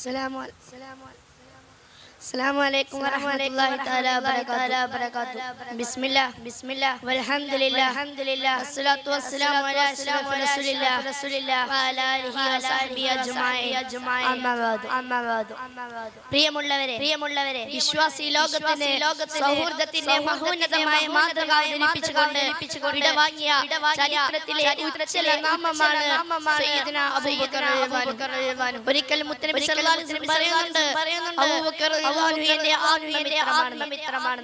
السلام عليكم. السلام عليكم ورحمة الله تعالى وبركاته بسم الله بسم الله والحمد لله الحمد لله الصلاة والسلام على أشرف رسول الله رسول الله وعلى آله وصحبه أجمعين أما بعد أما بعد പ്രിയമുള്ളവരെ പ്രിയമുള്ളവരെ വിശ്വാസി ലോകത്തിന് സൗഹൃദത്തിന്റെ മഹോന്നതമായ മാതൃക അവതരിപ്പിച്ചുകൊണ്ട് വിടവാങ്ങിയ ചരിത്രത്തിലെ ഉജ്ജ്വല നാമമാണ് സയ്യിദ്ന അബൂബക്കർ റളിയല്ലാഹു അൻഹു. ഒരിക്കൽ മുത്തനബി സല്ലല്ലാഹു അലൈഹി വസല്ലം പറയുന്നുണ്ട്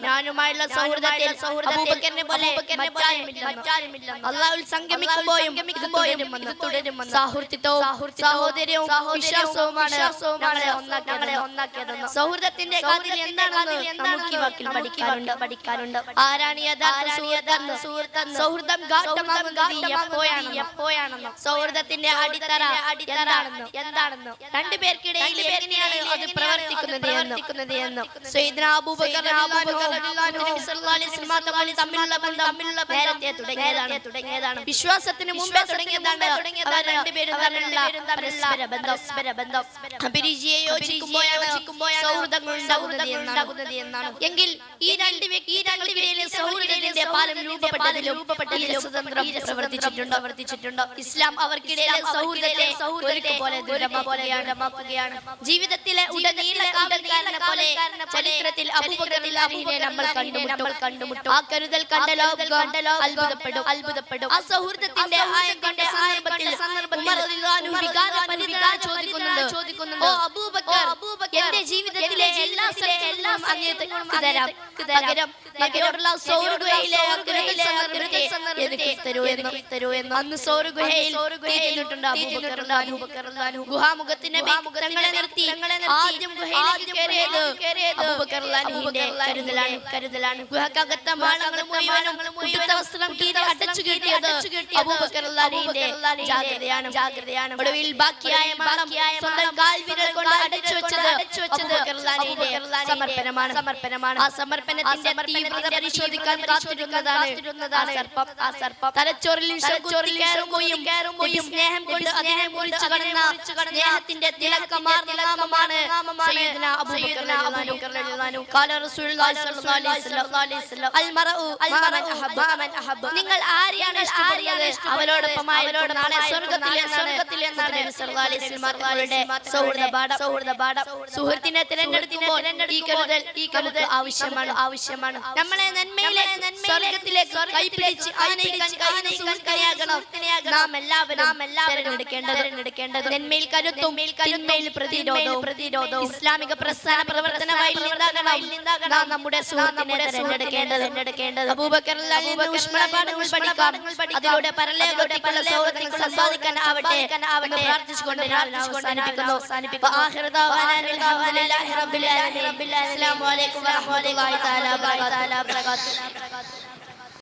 ഞാനുമായുള്ള സൗഹൃദത്തിൽ അബൂബക്കറിനെ പോലെ മറ്റാരുമില്ല അള്ളാഹുൽ സംഗമിക്കുമ്പോഴും ഇത് തുടരുമെന്ന് സാഹൃത്യവും സഹോദര്യവും വിശ്വാസവുമാണ് ഞങ്ങളെ സൗഹൃദത്തിന്റെ കാര്യത്തിൽ എന്താണെന്ന് നമുക്ക് ഈ വാക്കിൽ പഠിക്കാനുണ്ട്. ആരാണ് യഥാർത്ഥ സൗഹൃദം ഗാഠമാകുന്നത് എപ്പോഴാണ് എപ്പോഴാണെന്ന്? സൗഹൃദത്തിന്റെ അടിത്തറ അടിത്തറ എന്താണെന്ന്? രണ്ടുപേർക്കിടയിൽ എങ്ങനെയാണ് അത് പ്രവർത്തിക്കുന്നത്? എന്ന്. എന്ന്. സയ്യിദ്ന അബൂബക്കർ റളിയല്ലാഹു തമ്മിലുള്ള ബന്ധം തമ്മിലുള്ള നേരത്തെ തുടങ്ങിയതാണ്. തുടങ്ങിയതാണ്. വിശ്വാസത്തിന് മുമ്പേ തുടങ്ങിയതാണ്. അവർ രണ്ടുപേരും തമ്മിലുള്ള പരസ്പര ബന്ധം. അഭിരുചിയെ യോജിക്കുമ്പോഴാണ് സൗഹൃദങ്ങൾ ഉണ്ടാകുന്നത് എന്നാണ് എങ്കിൽ ഈ രണ്ട് ഈ രണ്ട് രണ്ടുപേരിലെ സൗഹൃദത്തിന്റെ പാലം രൂപപ്പെട്ടതിലും സ്വതന്ത്രം പ്രവർത്തിച്ചിട്ടുണ്ട്. പ്രവർത്തിച്ചിട്ടുണ്ട്. ഇസ്ലാം അവർക്കിടയിലെ സൗഹൃദത്തെ സൗഹൃദത്തെ പോലെ ദുരമാക്കുകയാണ് ജീവിതത്തിലെ ഉടനീള കാവൽക്കാരനെ പോലെ ചരിത്രത്തിൽ അബൂബക്കറിനെ നമ്മൾ കണ്ടുമുട്ടും. നമ്മൾ കണ്ടുമുട്ടും. ആ കരുതൽ കണ്ട ലോകം കണ്ട ലോകം അത്ഭുതപ്പെടും. അത്ഭുതപ്പെടും. ആ സൗഹൃദത്തിന്റെ ആയം കണ്ട സന്ദർഭത്തിൽ അൻഹു ചോദിക്കുന്നുണ്ട്. ചോദിക്കുന്നുണ്ട്. ഓ അബൂബക്കർ എന്റെ ജീവിതത്തിലെ എല്ലാ എല്ലാ തരാം. പകരം എനിക്ക് തരൂ എന്ന് തരൂ എന്ന് അന്ന് ഗുഹാമുഖത്തിന്റെ തങ്ങളെ നിർത്തി. ആദ്യം ഗുഹയിലേക്ക് കയറിയത് കരുതലാണ്. കരുതലാണ്. ഗുഹക്കകത്തെ മുഴുവനും വസ്ത്രം അടച്ചു കെട്ടിയത് ജാഗ്രതയാണ്. ജാഗ്രതയാണ്. ഒടുവിൽ ബാക്കിയായ സ്വന്തം കാൽവിരൽ കൊണ്ട് വെച്ചത് സമർപ്പണമാണ്. സമർപ്പണമാണ്. ആ സമർപ്പണത്തിന്റെ തീവ്രത പരിശോധിക്കാൻ കാത്തിരുന്നതാണ് ആ സർപ്പം. ആ സർപ്പം. തലച്ചോറിൽ സ്നേഹം കൊണ്ട് അദ്ദേഹം കടന്ന സ്നേഹത്തിന്റെ നിങ്ങൾ ആരെയാണ് അവരോടൊപ്പം അവരോടൊപ്പം സ്വർഗത്തിലെ സൗഹൃദ പാഠം സൗഹൃദ പാഠം സുഹൃത്തിനെ തിരഞ്ഞെടുക്കുമ്പോൾ ഈ കരുതൽ ഈ കരുതൽ ആവശ്യമാണ്. ആവശ്യമാണ്. നമ്മളെ നന്മയിലെ സ്വർഗത്തിലേക്ക് കൈപിടിച്ച് ആനയിക്കാൻ കഴിയുന്ന സുഹൃത്തിനെയാകണം. നാം എല്ലാവരും നാം എല്ലാവരും തിരഞ്ഞെടുക്കേണ്ടത് തിരഞ്ഞെടുക്കേണ്ടത് നന്മയിൽ കരുത്തും തിന്മയിൽ പ്രതിരോധവും. പ്രതിരോധവും. ഇസ്ലാമിക പ്രസ്ഥാന പ്രവർത്തനമായി നാം നമ്മുടെ സുഹൃത്തിനെ തിരഞ്ഞെടുക്കേണ്ടത്. തിരഞ്ഞെടുക്കേണ്ടത്. അബൂബക്കർ ഊഷ്മളപാഠങ്ങൾ പഠിക്കാം. അതിലൂടെ പരലോകത്തേക്കുള്ള സൗഹൃദങ്ങൾ സമ്പാദിക്കാൻ ആവട്ടെ ആവട്ടെ പ്രാർത്ഥിച്ചുകൊണ്ട് അവസാനിപ്പിക്കുന്നു. അവസാനിപ്പിക്കുന്നു അസ്സലാമു അലൈക്കും വറഹ്മത്തുള്ളാഹി തആല വബറകാതുഹു.